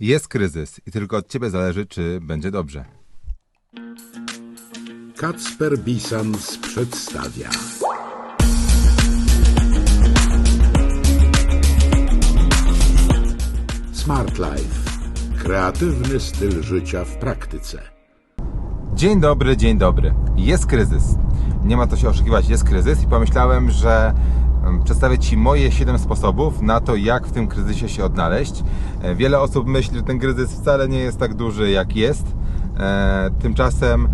Jest kryzys i tylko od Ciebie zależy, czy będzie dobrze. Kacper Bisans przedstawia. Smart Life. Kreatywny styl życia w praktyce. Dzień dobry, dzień dobry. Jest kryzys. Nie ma co się oszukiwać, jest kryzys i pomyślałem, że przedstawię Ci moje 7 sposobów na to, jak w tym kryzysie się odnaleźć. E, Wiele osób myśli, że ten kryzys wcale nie jest tak duży, jak jest. E, Tymczasem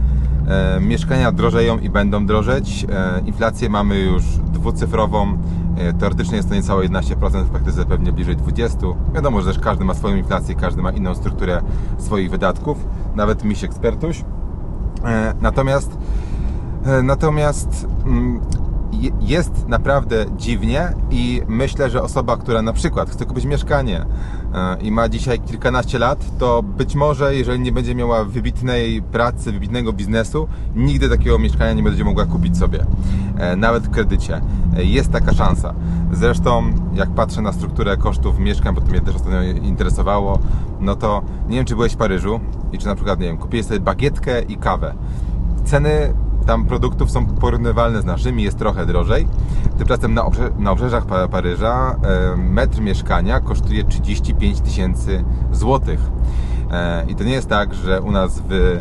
e, mieszkania drożeją i będą drożeć. Inflację mamy już dwucyfrową. Teoretycznie jest to niecałe 11%, w praktyce pewnie bliżej 20%. Wiadomo, że też każdy ma swoją inflację, każdy ma inną strukturę swoich wydatków. Nawet miś ekspertuś. Natomiast, natomiast mm, jest naprawdę dziwnie i myślę, że osoba, która na przykład chce kupić mieszkanie e, i ma dzisiaj kilkanaście lat, to być może, jeżeli nie będzie miała wybitnej pracy, wybitnego biznesu, nigdy takiego mieszkania nie będzie mogła kupić sobie, e, nawet w kredycie. E, Jest taka szansa. Zresztą, jak patrzę na strukturę kosztów mieszkań, bo to mnie też ostatnio interesowało, no to nie wiem, czy byłeś w Paryżu i czy na przykład, nie wiem, kupiłeś sobie bagietkę i kawę. Ceny tam produktów są porównywalne z naszymi, jest trochę drożej. Tymczasem na, obrze na obrzeżach pa Paryża e, metr mieszkania kosztuje 35 tysięcy złotych. E, I to nie jest tak, że u nas w, e,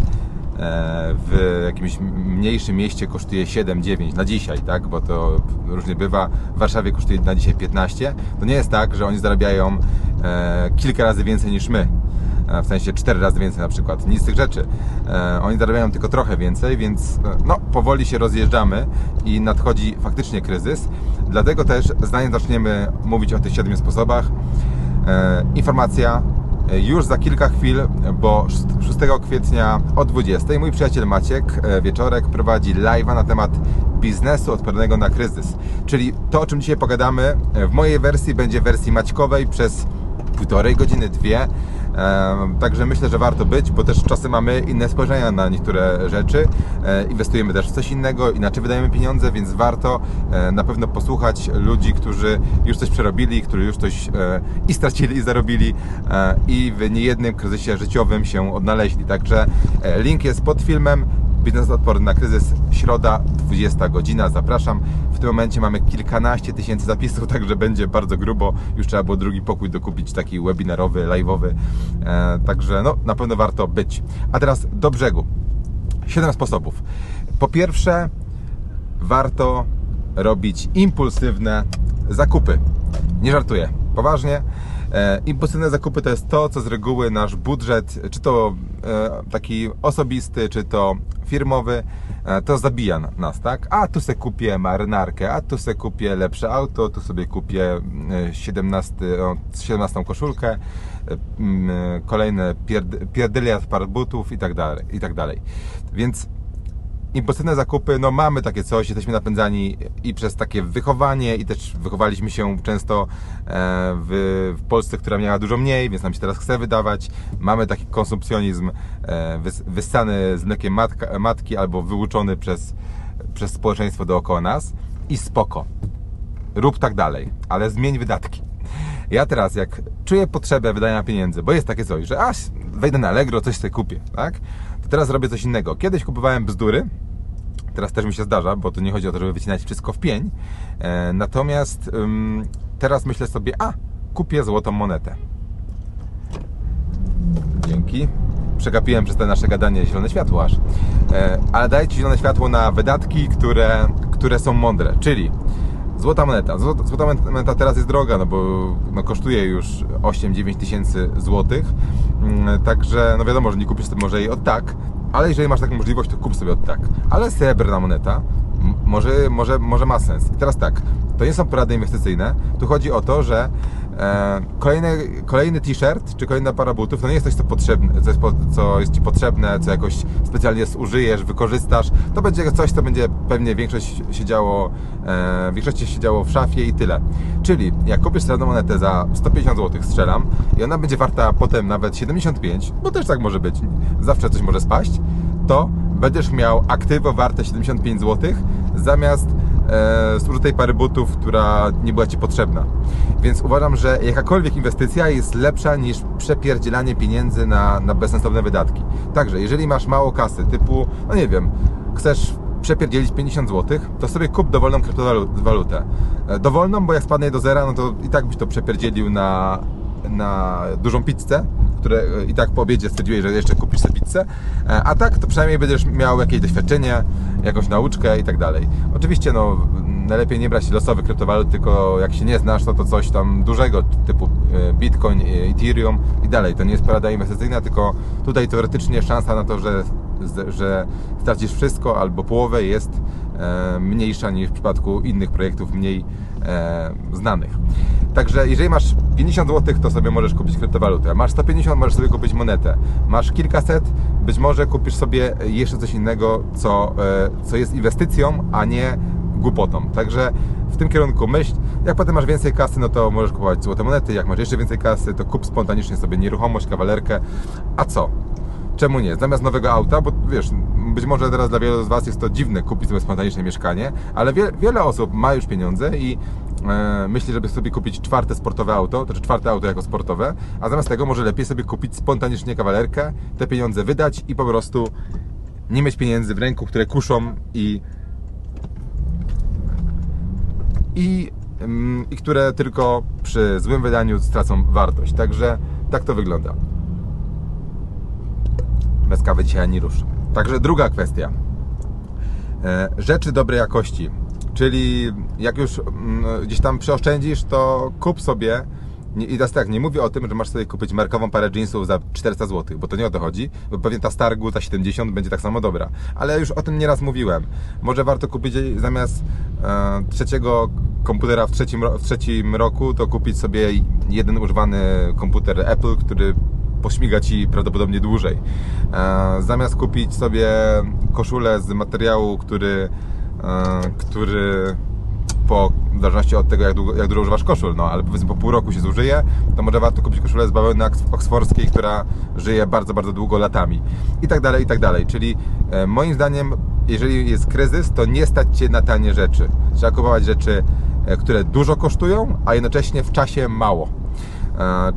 w jakimś mniejszym mieście kosztuje 7-9 na dzisiaj, tak? Bo to różnie bywa. W Warszawie kosztuje na dzisiaj 15. To nie jest tak, że oni zarabiają kilka razy więcej niż my w sensie 4 razy więcej na przykład. Nic z tych rzeczy. E, oni zarabiają tylko trochę więcej, więc e, no, powoli się rozjeżdżamy i nadchodzi faktycznie kryzys. Dlatego też zanim zaczniemy mówić o tych 7 sposobach, e, informacja e, już za kilka chwil, bo 6 kwietnia o 20 mój przyjaciel Maciek e, Wieczorek prowadzi live'a na temat biznesu odpornego na kryzys. Czyli to, o czym dzisiaj pogadamy, e, w mojej wersji będzie wersji Maćkowej przez półtorej godziny, dwie. Także myślę, że warto być, bo też czasem mamy inne spojrzenia na niektóre rzeczy. E, Inwestujemy też w coś innego, inaczej wydajemy pieniądze, więc warto e, na pewno posłuchać ludzi, którzy już coś przerobili, którzy już coś e, i stracili, i zarobili i w niejednym kryzysie życiowym się odnaleźli. Także link jest pod filmem. Biznes odporny na kryzys, środa, 20 godzina, zapraszam. W tym momencie mamy kilkanaście tysięcy zapisów, także będzie bardzo grubo. Już trzeba było drugi pokój dokupić, taki webinarowy, live'owy. E, także no, na pewno warto być. A teraz do brzegu. Siedem sposobów. Po pierwsze, warto robić impulsywne zakupy. Nie żartuję, poważnie. E, impulsywne zakupy to jest to, co z reguły nasz budżet, czy to e, taki osobisty, czy to firmowy, e, to zabija na- nas, tak? A tu sobie kupię marynarkę, a tu sobie kupię lepsze auto, tu sobie kupię e, 17, o, 17 koszulkę, e, e, kolejne pierd, pierdyliard par butów i tak dalej, i tak dalej. Więc impulsywne zakupy, no mamy takie coś, jesteśmy napędzani i przez takie wychowanie i też wychowaliśmy się często e, w, Polsce, która miała dużo mniej, więc nam się teraz chce wydawać. Mamy taki konsumpcjonizm e, wys, wyssany z mlekiem matka, matki albo wyuczony przez, przez społeczeństwo dookoła nas i spoko. Rób tak dalej, ale zmień wydatki. Ja teraz, jak czuję potrzebę wydania pieniędzy, bo jest takie coś, że aż wejdę na Allegro, coś sobie kupię, tak? Teraz robię coś innego. Kiedyś kupowałem bzdury, teraz też mi się zdarza, bo to nie chodzi o to, żeby wycinać wszystko w pień. E, natomiast teraz myślę sobie, a kupię złotą monetę. Dzięki. Przegapiłem przez te nasze gadanie zielone światło aż. E, ale daję Ci zielone światło na wydatki, które, które są mądre. Czyli złota moneta. Złota, moneta teraz jest droga, no bo no, kosztuje już 8-9 tysięcy złotych. Mm, Także no wiadomo, że nie kupisz może jej od tak, ale jeżeli masz taką możliwość, to kup sobie od tak. Ale srebrna moneta może, może, może ma sens. I teraz tak, to nie są porady inwestycyjne. Tu chodzi o to, że kolejny, kolejny t-shirt czy kolejna para butów to nie jest coś, co, potrzebne, co, jest, co jest Ci potrzebne, co jakoś specjalnie zużyjesz, wykorzystasz. To będzie coś, co będzie pewnie większość się działo, e, w większości się działo w szafie i tyle. Czyli jak kupisz srebrną monetę za 150 zł, strzelam, i ona będzie warta potem nawet 75, bo też tak może być, zawsze coś może spaść, to będziesz miał aktywo warte 75 zł zamiast e, zużytej pary butów, która nie była Ci potrzebna. Więc uważam, że jakakolwiek inwestycja jest lepsza niż przepierdzielanie pieniędzy na, na bezsensowne wydatki. Także, jeżeli masz mało kasy, typu, no nie wiem, chcesz przepierdzielić 50 zł, to sobie kup dowolną kryptowalutę. E, Dowolną, bo jak spadnie do zera, no to i tak byś to przepierdzielił na, na dużą pizzę, które e, i tak po obiedzie stwierdziłeś, że jeszcze kupisz sobie pizzę, E, a tak to przynajmniej będziesz miał jakieś doświadczenie, jakąś nauczkę i tak dalej. Oczywiście no, najlepiej nie brać losowych kryptowalut, tylko jak się nie znasz, to to coś tam dużego, typu e, Bitcoin, Ethereum i dalej. To nie jest porada inwestycyjna, tylko tutaj teoretycznie szansa na to, że, że stracisz wszystko albo połowę jest mniejsza niż w przypadku innych projektów mniej e, znanych. Także jeżeli masz 50 zł, to sobie możesz kupić kryptowalutę. Masz 150, możesz sobie kupić monetę. Masz kilkaset, być może kupisz sobie jeszcze coś innego, co, e, co jest inwestycją, a nie głupotą. Także w tym kierunku myśl. Jak potem masz więcej kasy, no to możesz kupować złote monety. Jak masz jeszcze więcej kasy, to kup spontanicznie sobie nieruchomość, kawalerkę. A co? Czemu nie? Zamiast nowego auta, bo wiesz, być może teraz dla wielu z Was jest to dziwne kupić sobie spontaniczne mieszkanie, ale wie, wiele osób ma już pieniądze i e, myśli, żeby sobie kupić czwarte sportowe auto, to znaczy czwarte auto jako sportowe, a zamiast tego może lepiej sobie kupić spontanicznie kawalerkę, te pieniądze wydać i po prostu nie mieć pieniędzy w ręku, które kuszą i i, mm, i które tylko przy złym wydaniu stracą wartość. Także tak to wygląda. Bez kawy dzisiaj ani rusz. Także druga kwestia. E, Rzeczy dobrej jakości. Czyli jak już mm, gdzieś tam przeoszczędzisz, to kup sobie I teraz tak, nie mówię o tym, że masz sobie kupić markową parę jeansów za 400 zł, bo to nie o to chodzi, bo pewnie ta Stargu za 70 będzie tak samo dobra. Ale już o tym nieraz mówiłem. Może warto kupić zamiast e, trzeciego komputera w trzecim, w trzecim roku, to kupić sobie jeden używany komputer Apple, który pośmiga Ci prawdopodobnie dłużej. E, zamiast kupić sobie koszulę z materiału, który, e, który po, w zależności od tego, jak, długo, jak dużo używasz koszul, no ale powiedzmy po pół roku się zużyje, to może warto kupić koszulę z bawełny oks- oksfordzkiej, która żyje bardzo, bardzo długo latami. I tak dalej, i tak dalej. Czyli e, moim zdaniem, jeżeli jest kryzys, to nie stać Cię na tanie rzeczy. Trzeba kupować rzeczy, które dużo kosztują, a jednocześnie w czasie mało.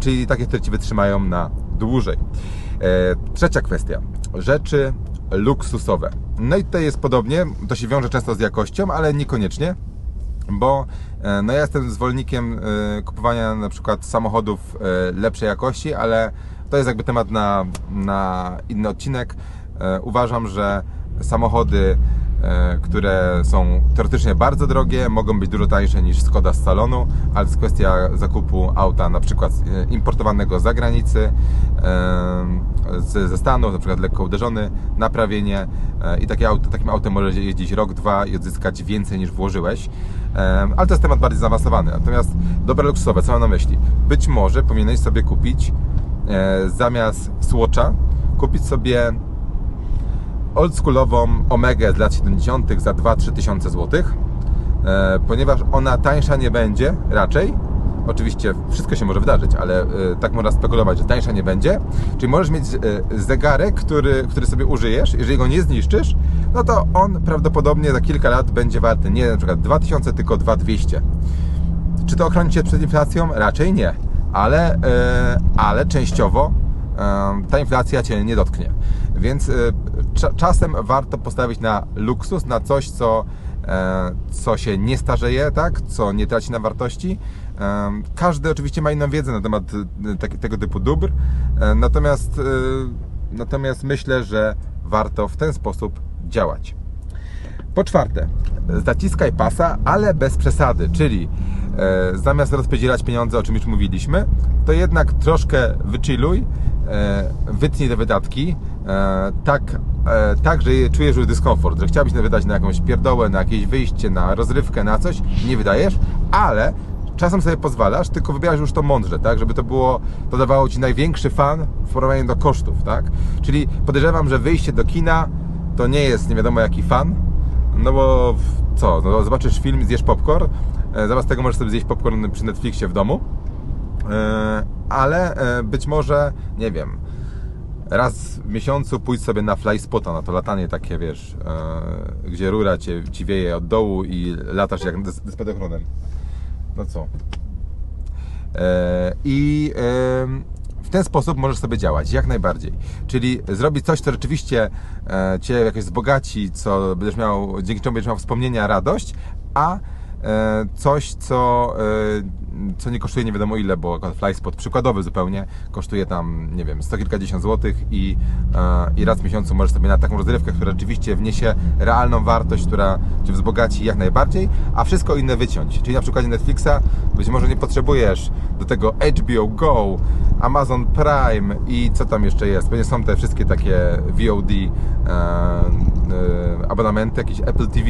Czyli takie, które Ci wytrzymają na dłużej. E, trzecia kwestia. Rzeczy luksusowe. No i tutaj jest podobnie, to się wiąże często z jakością, ale niekoniecznie bo e, no ja jestem zwolennikiem e, kupowania na przykład samochodów lepszej jakości, ale to jest jakby temat na, na inny odcinek. Uważam, że samochody, które są teoretycznie bardzo drogie, mogą być dużo tańsze niż Skoda z salonu, ale jest kwestia zakupu auta na przykład e, importowanego z zagranicy, e, z, ze Stanów, na przykład lekko uderzony, naprawienie e, i takie auto, takim autem możesz jeździć rok, dwa i odzyskać więcej niż włożyłeś. E, Ale to jest temat bardziej zaawansowany. Natomiast dobra luksusowe, co mam na myśli? Być może powinieneś sobie kupić e, zamiast Swatcha, kupić sobie oldschoolową Omegę z lat 70. za 2-3 tysiące złotych, e, ponieważ ona tańsza nie będzie raczej. Oczywiście wszystko się może wydarzyć, ale e, tak można spekulować, że tańsza nie będzie. Czyli możesz mieć e, zegarek, który, który sobie użyjesz, jeżeli go nie zniszczysz, no to on prawdopodobnie za kilka lat będzie warty nie na przykład 2000, tylko 2200. Czy to ochroni Cię przed inflacją? Raczej nie, ale, ale częściowo ta inflacja Cię nie dotknie. Więc e, cza- czasem warto postawić na luksus, na coś, co, e, co się nie starzeje, tak? co nie traci na wartości. E, Każdy oczywiście ma inną wiedzę na temat tak- tego typu dóbr, natomiast, natomiast myślę, że warto w ten sposób działać. Po czwarte, zaciskaj pasa, ale bez przesady, czyli zamiast rozpierdzielać pieniądze, o czym już mówiliśmy, to jednak troszkę wychilluj, wytnij te wydatki, e, tak, e, tak, że czujesz już dyskomfort, że chciałbyś wydać na jakąś pierdołę, na jakieś wyjście, na rozrywkę, na coś, nie wydajesz, ale czasem sobie pozwalasz, tylko wybierasz już to mądrze, tak, żeby to było, to dawało Ci największy fan w porównaniu do kosztów, tak, czyli podejrzewam, że wyjście do kina to nie jest nie wiadomo jaki fan, no bo co, no zobaczysz film, zjesz popcorn, e, zamiast tego możesz sobie zjeść popcorn przy Netflixie w domu, E, ale e, być może, nie wiem, raz w miesiącu pójdź sobie na flyspota, na to latanie takie, wiesz, e, gdzie rura cię, ci wieje od dołu i latasz jak z, z spadochronem. No co? E, I w ten sposób możesz sobie działać, jak najbardziej. Czyli zrobić coś, co rzeczywiście e, Cię jakoś wzbogaci, co będziesz miał, dzięki czemu będziesz miał wspomnienia, radość, a e, coś, co, e, co nie kosztuje nie wiadomo ile, bo FlySpot przykładowy zupełnie kosztuje tam, nie wiem, sto kilkadziesiąt złotych i, e, i raz w miesiącu możesz sobie na taką rozrywkę, która rzeczywiście wniesie realną wartość, która Cię wzbogaci jak najbardziej, a wszystko inne wyciąć. Czyli na przykładzie Netflixa być może nie potrzebujesz do tego HBO Go, Amazon Prime i co tam jeszcze jest. Pewnie są te wszystkie takie VOD e, e, abonamenty, jakieś Apple TV.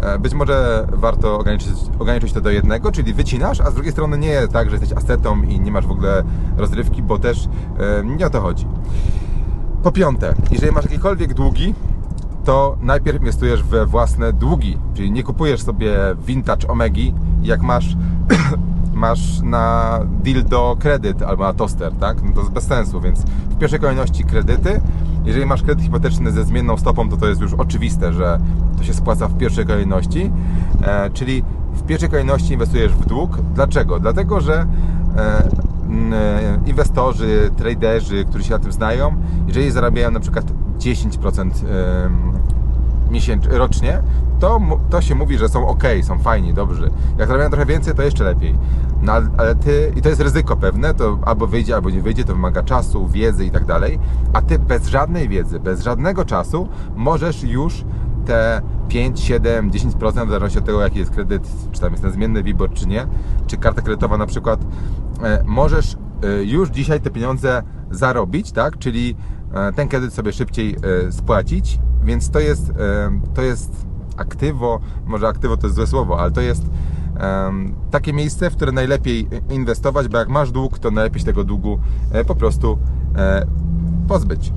E, być może warto ograniczyć, ograniczyć to do jednego, czyli wycinasz, a z drugiej strony nie jest tak, że jesteś ascetą i nie masz w ogóle rozrywki, bo też e, nie o to chodzi. Po piąte, jeżeli masz jakiekolwiek długi, to najpierw inwestujesz we własne długi, czyli nie kupujesz sobie vintage Omegi, jak masz, masz na deal do kredyt albo na toster, tak? No to jest bez sensu, więc w pierwszej kolejności kredyty. Jeżeli masz kredyt hipoteczny ze zmienną stopą, to to jest już oczywiste, że to się spłaca w pierwszej kolejności, e, czyli w pierwszej kolejności inwestujesz w dług. Dlaczego? Dlatego, że e, e, inwestorzy, traderzy, którzy się na tym znają, jeżeli zarabiają na przykład 10% em, miesięcz, rocznie, to, to się mówi, że są ok, są fajni, dobrzy. Jak zarabiają trochę więcej, to jeszcze lepiej. No ale ty, i to jest ryzyko pewne, to albo wyjdzie, albo nie wyjdzie, to wymaga czasu, wiedzy i tak dalej, a ty bez żadnej wiedzy, bez żadnego czasu możesz już te 5, 7, 10% w zależności od tego, jaki jest kredyt, czy tam jest ten zmienny WIBOR, czy nie, czy karta kredytowa na przykład, e, możesz e, już dzisiaj te pieniądze zarobić, tak? Czyli e, ten kredyt sobie szybciej spłacić, więc to jest, to jest aktywo, może aktywo to jest złe słowo, ale to jest takie miejsce, w które najlepiej inwestować, bo jak masz dług, to najlepiej się tego długu po prostu pozbyć.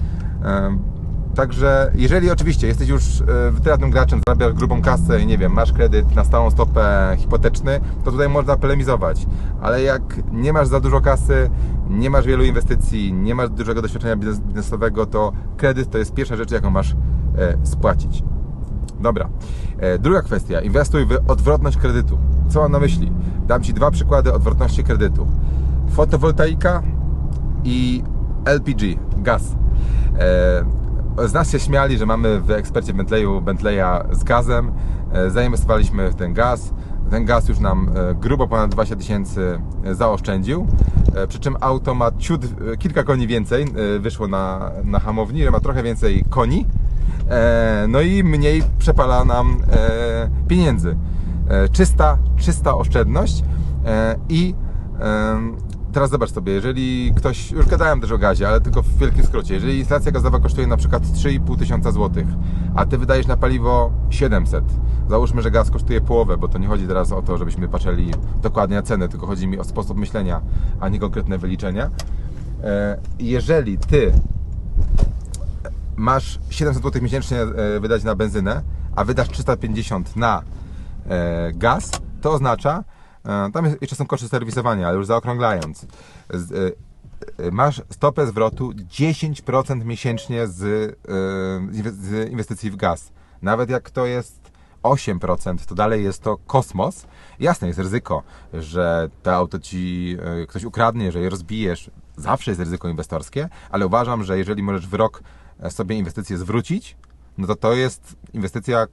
Także jeżeli oczywiście jesteś już e, wytrawnym graczem, zarabiasz grubą kasę i nie wiem, masz kredyt na stałą stopę hipoteczny, to tutaj można polemizować. Ale jak nie masz za dużo kasy, nie masz wielu inwestycji, nie masz dużego doświadczenia biznes- biznesowego, to kredyt to jest pierwsza rzecz, jaką masz e, spłacić. Dobra. E, Druga kwestia. Inwestuj w odwrotność kredytu. Co mam na myśli? Dam Ci dwa przykłady odwrotności kredytu. Fotowoltaika i LPG, gaz. Z nas się śmiali, że mamy w ekspercie Bentleyu Bentleya z gazem. E, zainwestowaliśmy w ten gaz. Ten gaz już nam e, grubo ponad 20 tysięcy zaoszczędził. E, przy czym auto ma ciut, kilka koni więcej. Wyszło na, na hamowni, że ma trochę więcej koni. No i mniej przepala nam pieniędzy. Czysta, czysta oszczędność i teraz zobacz sobie, jeżeli ktoś, już gadałem też o gazie, ale tylko w wielkim skrócie, jeżeli instalacja gazowa kosztuje na przykład 3,5 tysiąca złotych, a Ty wydajesz na paliwo 700, załóżmy, że gaz kosztuje połowę, bo to nie chodzi teraz o to, żebyśmy patrzyli dokładnie na ceny, tylko chodzi mi o sposób myślenia, a nie konkretne wyliczenia. E, Jeżeli Ty masz 700 zł miesięcznie e, wydać na benzynę, a wydasz 350 na e, gaz, to oznacza, tam jest, jeszcze są koszty serwisowania, ale już zaokrąglając, e, e, masz stopę zwrotu 10% miesięcznie z, e, z inwestycji w gaz. Nawet jak to jest 8%, to dalej jest to kosmos. Jasne, jest ryzyko, że to auto ci e, ktoś ukradnie, że je rozbijesz. Zawsze jest ryzyko inwestorskie, ale uważam, że jeżeli możesz w rok e, sobie inwestycję zwrócić, no to to jest inwestycja,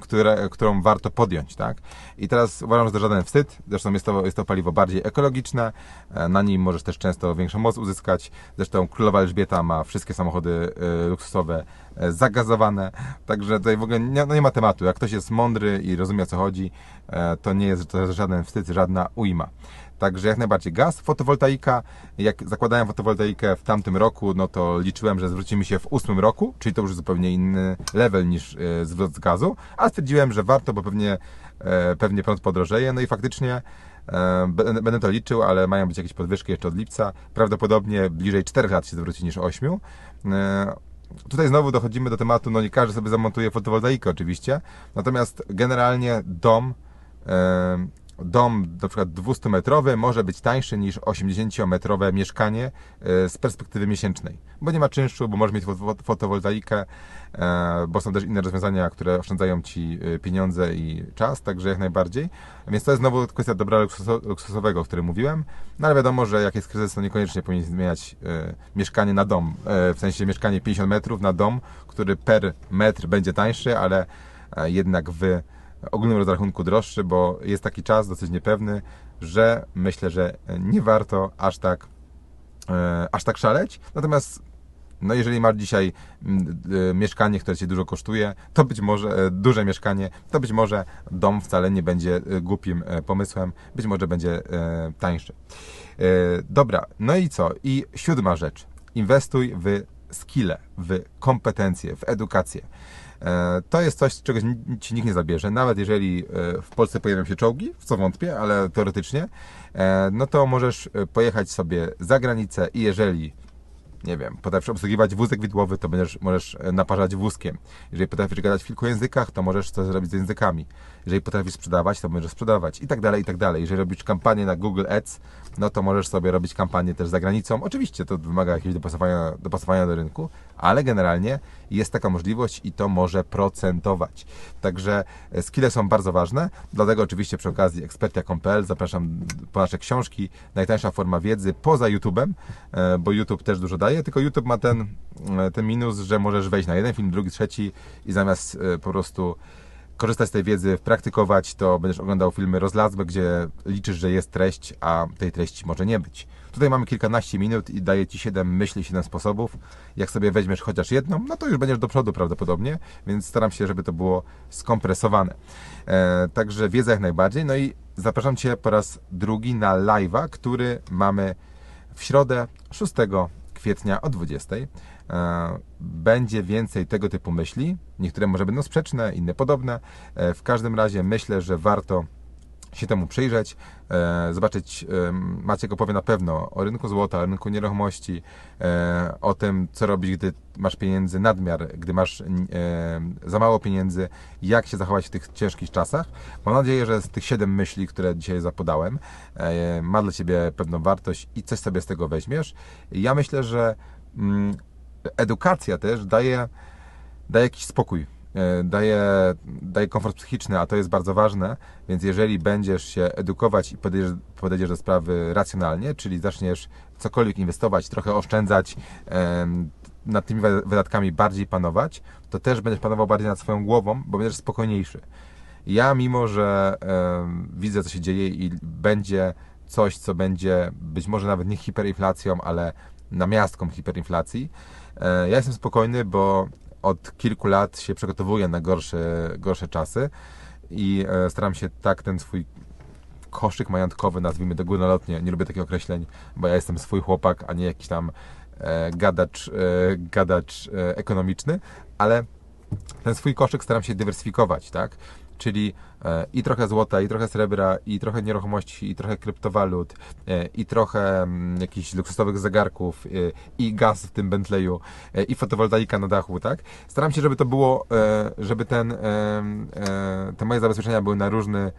które, którą warto podjąć, tak? I teraz uważam, że to żaden wstyd. Zresztą jest to, jest to paliwo bardziej ekologiczne. e, Na nim możesz też często większą moc uzyskać. Zresztą Królowa Elżbieta ma wszystkie samochody e, luksusowe zagazowane. Także tutaj w ogóle nie, no nie ma tematu. Jak ktoś jest mądry i rozumie o co chodzi, e, to nie jest to żaden wstyd, żadna ujma. Także jak najbardziej gaz, fotowoltaika. Jak zakładałem fotowoltaikę w tamtym roku, no to liczyłem, że zwróci mi się w ósmym roku, czyli to już zupełnie inny level niż e, zwrot z gazu, a stwierdziłem, że warto, bo pewnie, e, pewnie prąd podrożeje. No i faktycznie e, będę to liczył, ale mają być jakieś podwyżki jeszcze od lipca. Prawdopodobnie bliżej 4 lat się zwróci niż 8. Tutaj znowu dochodzimy do tematu, no nie każdy sobie zamontuje fotowoltaikę oczywiście, natomiast generalnie dom dom na przykład 200-metrowy może być tańszy niż 80-metrowe mieszkanie e, z perspektywy miesięcznej, bo nie ma czynszu, bo możesz mieć fo- fotowoltaikę, e, bo są też inne rozwiązania, które oszczędzają Ci e, pieniądze i czas, także jak najbardziej. Więc to jest znowu kwestia dobra luksuso- luksusowego, o którym mówiłem, no ale wiadomo, że jak jest kryzys, to niekoniecznie powinien zmieniać mieszkanie na dom, w sensie mieszkanie 50 metrów na dom, który per metr będzie tańszy, ale jednak w ogólnym rozrachunku droższy, bo jest taki czas dosyć niepewny, że myślę, że nie warto aż tak, e, aż tak szaleć. Natomiast no jeżeli masz dzisiaj mm, e, mieszkanie, które Cię dużo kosztuje, to być może e, duże mieszkanie, to być może dom wcale nie będzie e, głupim pomysłem, być może będzie tańszy. Dobra, no i co? I siódma rzecz. Inwestuj w skille, w kompetencje, w edukację. E, To jest coś, czego ci nikt nie zabierze. Nawet jeżeli e, w Polsce pojawią się czołgi, w co wątpię, ale teoretycznie, e, no to możesz pojechać sobie za granicę i jeżeli nie wiem, potrafisz obsługiwać wózek widłowy, to będziesz, możesz naparzać wózkiem. Jeżeli potrafisz gadać w kilku językach, to możesz coś zrobić z językami. Jeżeli potrafisz sprzedawać, to możesz sprzedawać i tak dalej, i tak dalej. Jeżeli robisz kampanię na Google Ads, no to możesz sobie robić kampanię też za granicą. Oczywiście to wymaga jakiegoś dopasowania, dopasowania do rynku, ale generalnie jest taka możliwość i to może procentować. Także e, skille są bardzo ważne, dlatego oczywiście przy okazji ekspertia.pl zapraszam po nasze książki, najtańsza forma wiedzy poza YouTube'em, e, bo YouTube też dużo daje, tylko YouTube ma ten, e, ten minus, że możesz wejść na jeden film, drugi, trzeci i zamiast po prostu korzystać z tej wiedzy, praktykować, to będziesz oglądał filmy rozlazłe, gdzie liczysz, że jest treść, a tej treści może nie być. Tutaj mamy kilkanaście minut i daję Ci 7 myśli, 7 sposobów. Jak sobie weźmiesz chociaż jedną, no to już będziesz do przodu prawdopodobnie, więc staram się, żeby to było skompresowane. E, także wiedza jak najbardziej. No i zapraszam Cię po raz drugi na live'a, który mamy w środę 6 kwietnia o 20. E, Będzie więcej tego typu myśli. Niektóre może będą sprzeczne, inne podobne. E, W każdym razie myślę, że warto się temu przyjrzeć, e, zobaczyć, e, Maciek opowie na pewno o rynku złota, o rynku nieruchomości, e, o tym, co robić, gdy masz pieniędzy nadmiar, gdy masz za mało pieniędzy, jak się zachować w tych ciężkich czasach. Mam nadzieję, że z tych siedem myśli, które dzisiaj zapodałem, ma dla Ciebie pewną wartość i coś sobie z tego weźmiesz. Ja myślę, że mm, edukacja też daje, daje jakiś spokój daje, daje komfort psychiczny, a to jest bardzo ważne, więc jeżeli będziesz się edukować i podejdziesz, podejdziesz do sprawy racjonalnie, czyli zaczniesz cokolwiek inwestować, trochę oszczędzać, nad tymi wy- wydatkami bardziej panować, to też będziesz panował bardziej nad swoją głową, bo będziesz spokojniejszy. Ja, mimo że widzę, co się dzieje i będzie coś, co będzie być może nawet nie hiperinflacją, ale namiastką hiperinflacji, e, ja jestem spokojny, bo od kilku lat się przygotowuję na gorsze, gorsze czasy i e, staram się tak ten swój koszyk majątkowy, nazwijmy to górnolotnie, nie lubię takich określeń, bo ja jestem swój chłopak, a nie jakiś tam e, gadacz, e, gadacz ekonomiczny, ale ten swój koszyk staram się dywersyfikować, tak? Czyli e, i trochę złota, i trochę srebra, i trochę nieruchomości, i trochę kryptowalut, e, i trochę mm, jakichś luksusowych zegarków, e, i gaz w tym Bentleyu, i fotowoltaika na dachu, tak? Staram się, żeby to było, żeby ten, te moje zabezpieczenia były na różny,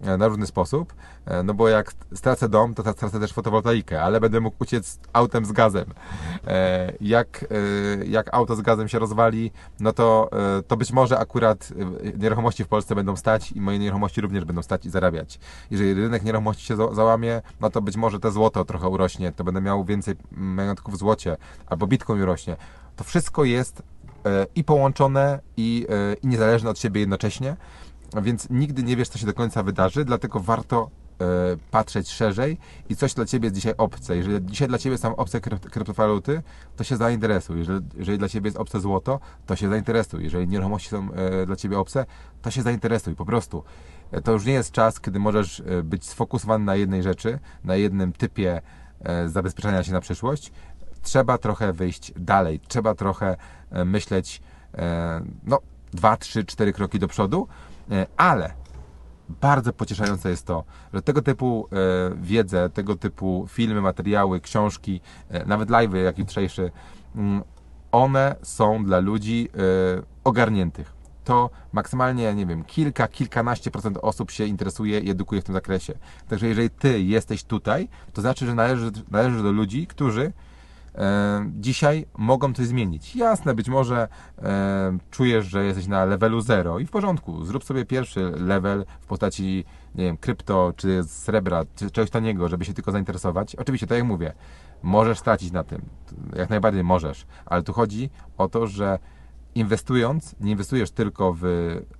na różny sposób, e, no bo jak stracę dom, to stracę też fotowoltaikę, ale będę mógł uciec autem z gazem. E, Jak, e, jak auto z gazem się rozwali, no to, e, to być może akurat e, nieruchomości w Polsce będą stać i moje nieruchomości również będą stać i zarabiać. Jeżeli rynek nieruchomości się za- załamie, no to być może te złoto trochę urośnie, to będę miał więcej majątków w złocie, albo bitcoin urośnie. To wszystko jest e, i połączone, i, e, i niezależne od siebie jednocześnie, więc nigdy nie wiesz, co się do końca wydarzy, dlatego warto e, patrzeć szerzej i coś dla Ciebie jest dzisiaj obce. Jeżeli dzisiaj dla Ciebie są obce krypt- kryptowaluty, to się zainteresuj. Jeżeli, jeżeli dla Ciebie jest obce złoto, to się zainteresuj. Jeżeli nieruchomości są e, dla Ciebie obce, to się zainteresuj po prostu. E, To już nie jest czas, kiedy możesz być sfokusowany na jednej rzeczy, na jednym typie zabezpieczania się na przyszłość. Trzeba trochę wyjść dalej, trzeba trochę myśleć, no, dwa, trzy, cztery kroki do przodu, ale bardzo pocieszające jest to, że tego typu e, wiedzę, tego typu filmy, materiały, książki, e, nawet live'y, jak jutrzejszy, mm, one są dla ludzi e, ogarniętych. To maksymalnie, nie wiem, kilka, kilkanaście procent osób się interesuje i edukuje w tym zakresie. Także jeżeli ty jesteś tutaj, to znaczy, że należy, należysz do ludzi, którzy e, dzisiaj mogą coś zmienić. Jasne, być może e, czujesz, że jesteś na levelu 0 i w porządku. Zrób sobie pierwszy level w postaci, nie wiem, krypto, czy srebra, czy czegoś taniego, żeby się tylko zainteresować. Oczywiście, tak jak mówię, możesz stracić na tym. Jak najbardziej możesz, ale tu chodzi o to, że inwestując, nie inwestujesz tylko w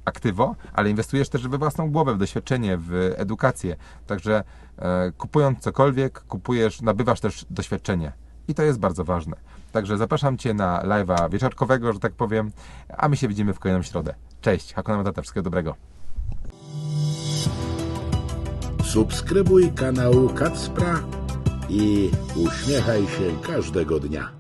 aktywo, ale inwestujesz też we własną głowę, w doświadczenie, w edukację. Także e, kupując cokolwiek, kupujesz, nabywasz też doświadczenie. I to jest bardzo ważne. Także zapraszam Cię na live'a wieczorkowego, że tak powiem, a my się widzimy w kolejną środę. Cześć, Hakuna Matata, wszystkiego dobrego. Subskrybuj kanał Kacpra i uśmiechaj się każdego dnia.